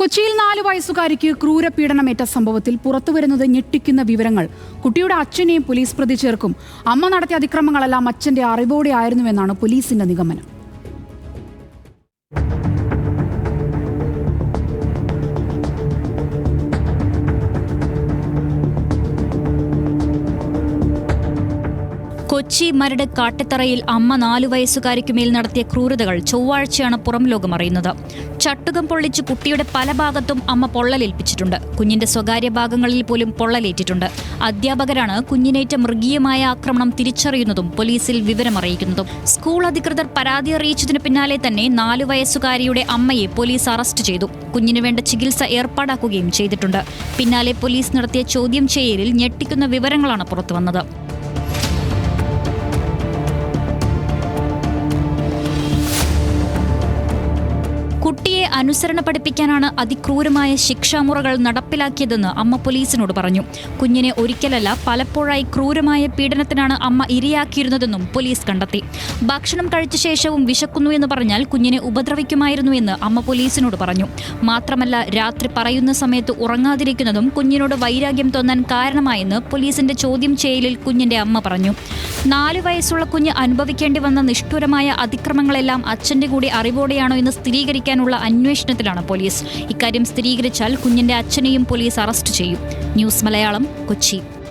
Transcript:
കൊച്ചിയിൽ നാല് വയസ്സുകാരിക്ക് ക്രൂരപീഡനമേറ്റ സംഭവത്തിൽ പുറത്തുവരുന്നത് ഞെട്ടിക്കുന്ന വിവരങ്ങൾ. കുട്ടിയുടെ അച്ഛനെയും പോലീസ് പ്രതി ചേർക്കും. അമ്മ നടത്തിയ അതിക്രമങ്ങളെല്ലാം അച്ഛന്റെ അറിവോടെ ആയിരുന്നുവെന്നാണ് പോലീസിന്റെ നിഗമനം. കൊച്ചി മരട് കാട്ടിത്തറയിൽ അമ്മ നാലു വയസ്സുകാരിക്കുമേൽ നടത്തിയ ക്രൂരതകൾ ചൊവ്വാഴ്ചയാണ് പുറം ലോകം അറിയുന്നത്. ചട്ടുകം പൊള്ളിച്ച് കുട്ടിയുടെ പല ഭാഗത്തും അമ്മ പൊള്ളലേൽപ്പിച്ചിട്ടുണ്ട്. കുഞ്ഞിന്റെ സ്വകാര്യ ഭാഗങ്ങളിൽ പോലും പൊള്ളലേറ്റിട്ടുണ്ട്. അധ്യാപകരാണ് കുഞ്ഞിനേറ്റ മൃഗീയമായ ആക്രമണം തിരിച്ചറിയുന്നതും പോലീസിൽ വിവരമറിയിക്കുന്നതും. സ്കൂൾ അധികൃതർ പരാതി അറിയിച്ചതിന് പിന്നാലെ തന്നെ നാലു വയസ്സുകാരിയുടെ അമ്മയെ പോലീസ് അറസ്റ്റ് ചെയ്തു. കുഞ്ഞിനു വേണ്ട ചികിത്സ ഏർപ്പാടാക്കുകയും ചെയ്തിട്ടുണ്ട്. പിന്നാലെ പോലീസ് നടത്തിയ ചോദ്യം ചെയ്യലിൽ ഞെട്ടിക്കുന്ന വിവരങ്ങളാണ് പുറത്തുവന്നത്. അനുസരണ പഠിപ്പിക്കാനാണ് അതിക്രൂരമായ ശിക്ഷാമുറകൾ നടപ്പിലാക്കിയതെന്ന് അമ്മ പോലീസിനോട് പറഞ്ഞു. കുഞ്ഞിനെ ഒരിക്കലല്ല പലപ്പോഴായി ക്രൂരമായ പീഡനത്തിനാണ് അമ്മ ഇരയാക്കിയിരുന്നതെന്നും പോലീസ് കണ്ടെത്തി. ഭക്ഷണം കഴിച്ച ശേഷവും വിശക്കുന്നു എന്ന് പറഞ്ഞാൽ കുഞ്ഞിനെ ഉപദ്രവിക്കുമായിരുന്നുവെന്ന് അമ്മ പോലീസിനോട് പറഞ്ഞു. മാത്രമല്ല രാത്രി പറയുന്ന സമയത്ത് ഉറങ്ങാതിരിക്കുന്നതും കുഞ്ഞിനോട് വൈരാഗ്യം തോന്നാൻ കാരണമായെന്ന് പോലീസിന്റെ ചോദ്യം ചെയ്യലിൽ കുഞ്ഞിന്റെ അമ്മ പറഞ്ഞു. നാല് വയസ്സുള്ള കുഞ്ഞ് അനുഭവിക്കേണ്ടി വന്ന നിഷ്ഠുരമായ അതിക്രമങ്ങളെല്ലാം അച്ഛന്റെ കൂടി അറിവോടെയാണോ എന്ന് സ്ഥിരീകരിക്കാനുള്ള അന്വേഷണത്തിലാണ് പോലീസ്. ഇക്കാര്യം സ്ഥിരീകരിച്ചാൽ കുഞ്ഞിന്റെ അച്ഛനെയും പോലീസ് അറസ്റ്റ് ചെയ്യും. ന്യൂസ് മലയാളം കൊച്ചി.